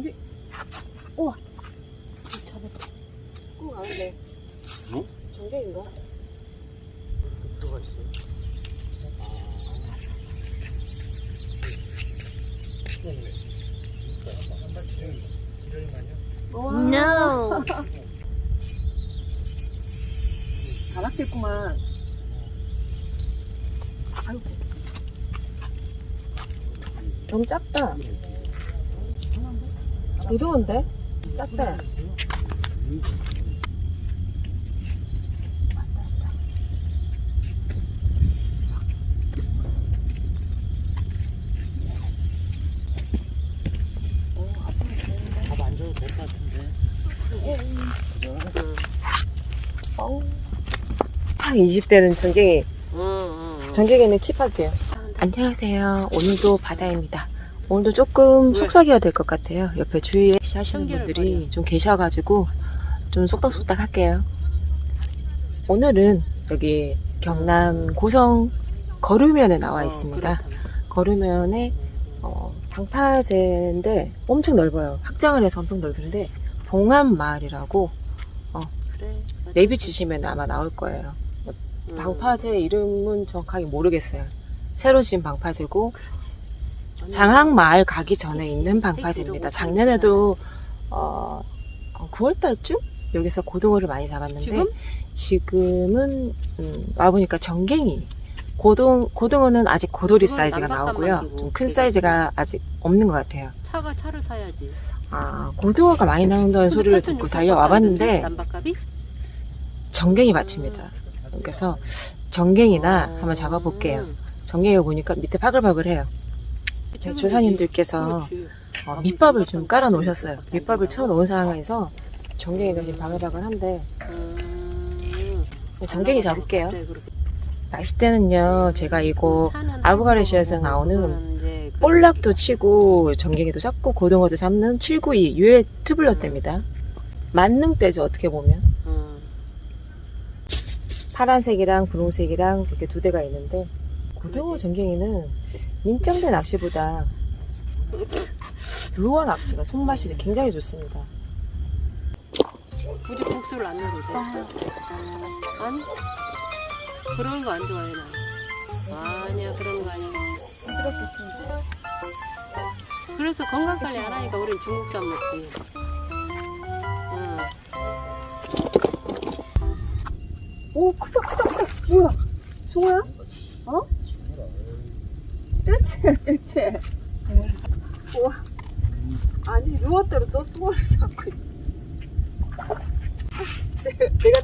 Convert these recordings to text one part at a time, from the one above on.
전개. 우와. 잡았다. 꼭 가는데. 응? 전개인가? 들어가 있어. No. 가락됐구만. 아이고. 너무 작다. 무더운데? 작다. 밥안 줘도 될것 같은데. 딱 20대는 전갱이. 전갱이는 킵할게요. 안녕하세요. 오늘도 바다입니다. 오늘도 조금 왜? 속삭여야 될 것 같아요. 옆에 주위에 하시는 청결을 분들이. 좀 계셔가지고 좀 속닥속닥 할게요. 오늘은 여기 경남 고성 거르면에 나와 있습니다. 거르면에 어, 방파제인데 엄청 넓어요. 확장을 해서 엄청 넓은데 봉암마을이라고 그래. 네이비 치시면 아마 나올 거예요. 음. 방파제 이름은 정확하게 모르겠어요. 새로 지은 방파제고 장항마을 가기 전에 있는 방파제입니다. 작년에도 어, 9월달쯤 여기서 고등어를 많이 잡았는데 지금? 지금은 음, 와보니까 정갱이 고등 고등어는 아직 그건 사이즈가 나오고요. 좀 큰 사이즈가 아직 없는 것 같아요. 차가 차를 사야지. 아 고등어가 많이 나온다는 소리를 듣고 달려와 봤는데 남바값이? 정갱이 맞춥니다. 그래서 정갱이나 음. 한번 잡아볼게요. 정갱이가 보니까 밑에 바글바글해요. 네, 조사님들께서 어, 밑밥을 좀 깔아 놓으셨어요. 밑밥을 쳐 놓은 상황에서 정갱이가 지금 바글바글한데 음. 정갱이 잡을게요. 그래, 그렇게. 낚싯대는요 제가 이거 하고 나오는 그- 볼락도 치고 정갱이도 잡고 고등어도 잡는 792 유해 투블러대입니다. 만능대죠 어떻게 보면 음. 파란색이랑 분홍색이랑 이렇게 두 대가 있는데 고등어 정갱이는 민정대 낚시보다 루어 낚시가 손맛이 굉장히 좋습니다. 굳이 국수를 안 넣어도 돼. 아니? 그런 거 안 좋아해, 나. 아니야, 그런 거 아니야. 그래서 건강 관리 안 하니까 우린 중국산 먹지. 응. 오 크다 크다 크다 뭐야 숭어야? 어? 뜰채 뜰채 우와 아니 루어대로 또 숭어를 잡고 있 내가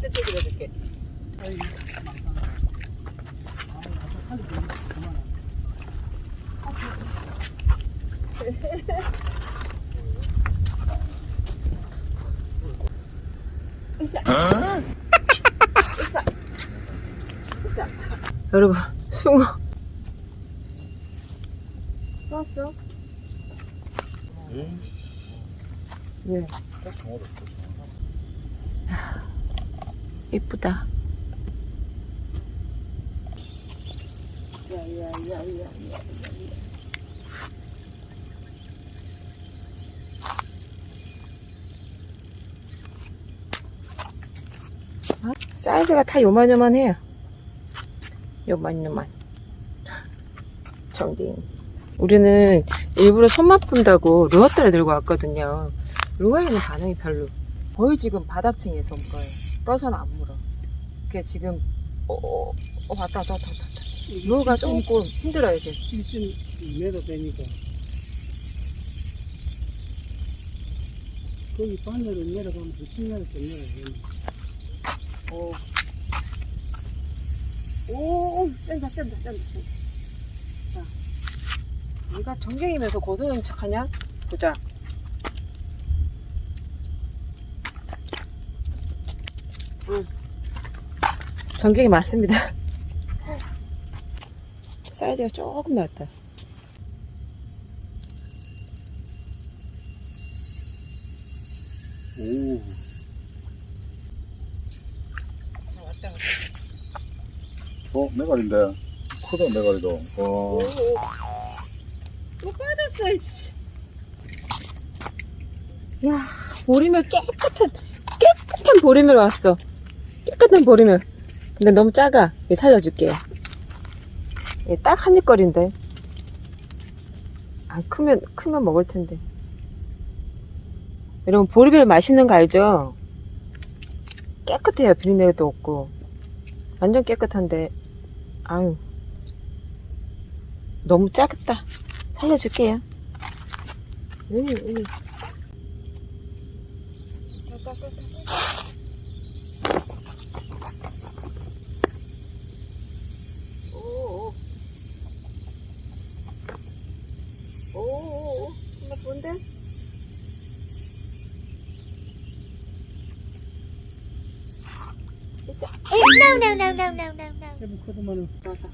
으쌰 으쌰 으쌰 여러분 숭어? 응? 왜? 이쁘다. 야야야야야 사이즈가 다 요만요만해요. 요만요만. 정딩 우리는 일부러 손맛 본다고 루어대를 들고 왔거든요 루어에는 반응이 별로 거의 지금 바닥층에서 물어요 떠서는 안 물어 그게 지금 어, 어, 어 왔다 왔다 왔다 왔다 루어가 조금 힘들어요 지금 1.2m 되니까 거기 바늘을 내려가면 10m 더 내려가면 오. 오, 센다, 센다, 센다, 센다. 자, 네가 정갱이면서 고등인 척하냐? 보자. 응. 정갱이 맞습니다. 사이즈가 조금 낮다. 오. 어, 메갈인데. 크다, 어, 오. 또 빠졌어, 씨. 야, 보리멸 깨끗한, 깨끗한 보리멸 왔어. 깨끗한 보리멸. 근데 너무 작아. 얘 살려줄게요. 얘딱한 입거리인데. 아, 크면, 크면 먹을 텐데. 여러분, 보리멸 맛있는 거 알죠? 깨끗해요. 비린내도 없고. 완전 깨끗한데, 아유. 너무 작다. 살려줄게요. 응, 응. 오, 오, 오, 정말 좋은데? 진짜, No, no, no, no, no, no, no. 해부 크더만은 들어서.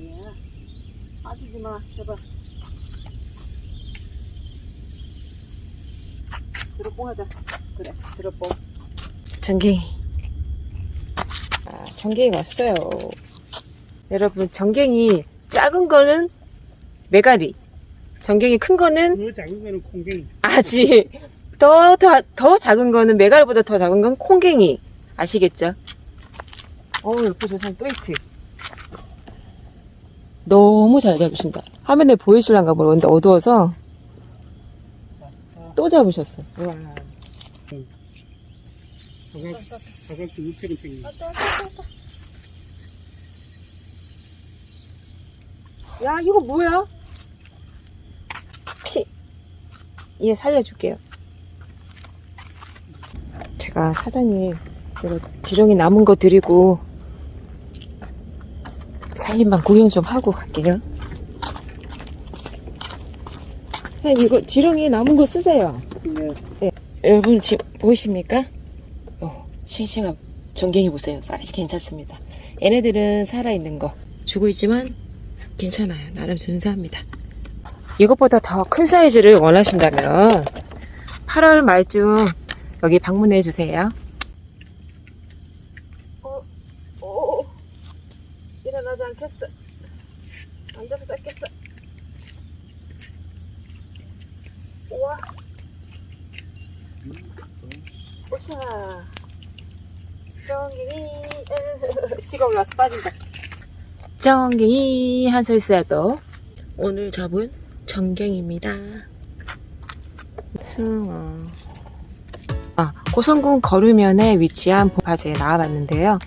야, 빠지지 마, 제발. 들어뽕 하자. 그래, 들어뽕. 전갱이. 아, 전갱이가 왔어요. 여러분, 전갱이 작은 거는 메가리. 전갱이 큰 거는 그 작은 거는 콩갱이 아직 더, 더, 더 작은 거는 메갈보다 더 작은 건 콩갱이. 아시겠죠? 어우, 옆에 저선 또 있지. 너무 잘 잡으신다. 화면에 보이실란가 모르겠는데 어두워서 또 잡으셨어. 우와. 생긴 야, 이거 뭐야? 혹시 얘 살려줄게요. 제가 사장님 이거 지렁이 남은 거 드리고 살림만 구경 좀 하고 갈게요. 사장님 이거 지렁이 남은 거 쓰세요. 네. 여러분 지금 보이십니까? 어, 싱싱한 전갱이 보세요. 사이즈 괜찮습니다. 얘네들은 살아있는 거 주고 있지만 괜찮아요. 나름 준수합니다. 이것보다 더 큰 사이즈를 원하신다면 8월 말쯤 여기 방문해 주세요. 어, 오, 일어나지 않겠어. 앉아서 쌌겠어. 우와. 오샤. 정갱이. 지가 올라와서 빠진다. 정갱이 한 소리 써도 오늘 잡은 정갱입니다. 숭어. 아, 고성군 거루면에 위치한 봄바지에 나와봤는데요.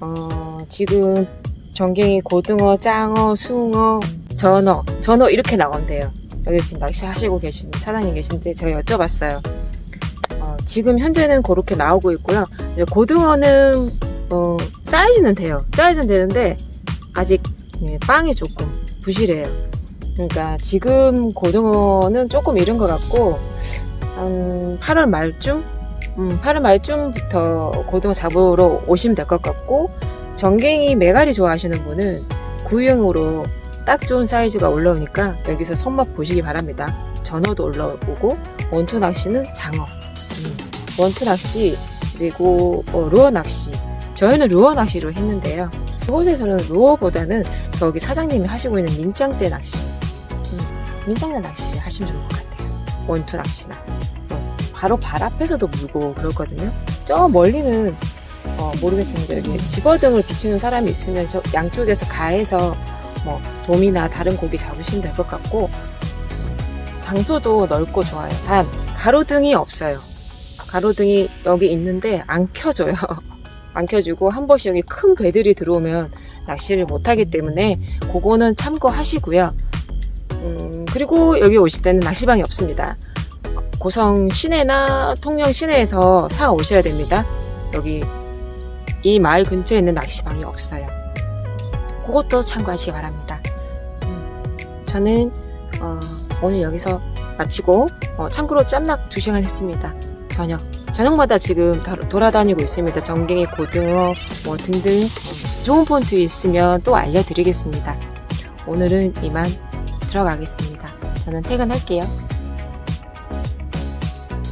어, 지금 정갱이, 고등어, 짱어, 숭어, 전어, 전어 이렇게 나온대요. 여기 지금 낚시하시고 계신 사장님 계신데 제가 여쭤봤어요. 어, 지금 현재는 그렇게 나오고 있고요. 고등어는 어, 사이즈는 돼요. 사이즈는 되는데 아직 예, 빵이 조금 부실해요. 그러니까 지금 고등어는 조금 이른 것 같고 한 8월 말쯤, 음, 8월 말쯤부터 고등어 잡으러 오시면 될 것 같고 정갱이 메가리 좋아하시는 분은 구형으로 딱 좋은 사이즈가 올라오니까 여기서 손맛 보시기 바랍니다. 전어도 올라오고 원투 낚시는 장어, 음, 원투 낚시 그리고 어, 루어 낚시. 저희는 루어 낚시로 했는데요. 그곳에서는 루어보다는 저기 사장님이 하시고 있는 민짱대 낚시, 음, 민짱대 낚시 하시면 좋을 것 같아요. 원투 낚시나. 어, 바로 발 앞에서도 물고 그렇거든요. 저 멀리는 어, 모르겠습니다. 여기 집어등을 비추는 사람이 있으면 저 양쪽에서 가해서 뭐 돔이나 다른 고기 잡으시면 될 것 같고 장소도 넓고 좋아요. 단 가로등이 없어요. 가로등이 여기 있는데 안 켜져요. 안 켜주고 한 번씩 여기 큰 배들이 들어오면 낚시를 못하기 때문에 그거는 참고하시고요. 음, 그리고 여기 오실 때는 낚시방이 없습니다. 고성 시내나 통영 시내에서 사 오셔야 됩니다. 여기 이 마을 근처에 있는 낚시방이 없어요. 그것도 참고하시기 바랍니다. 음, 저는 어, 오늘 여기서 마치고 어, 참고로 짬낙 2시간 했습니다. 저녁. 저녁마다 지금 다- 돌아다니고 있습니다. 정갱이, 고등어, 뭐 등등 어, 좋은 폰트 있으면 또 알려드리겠습니다. 오늘은 이만 들어가겠습니다. 저는 퇴근할게요.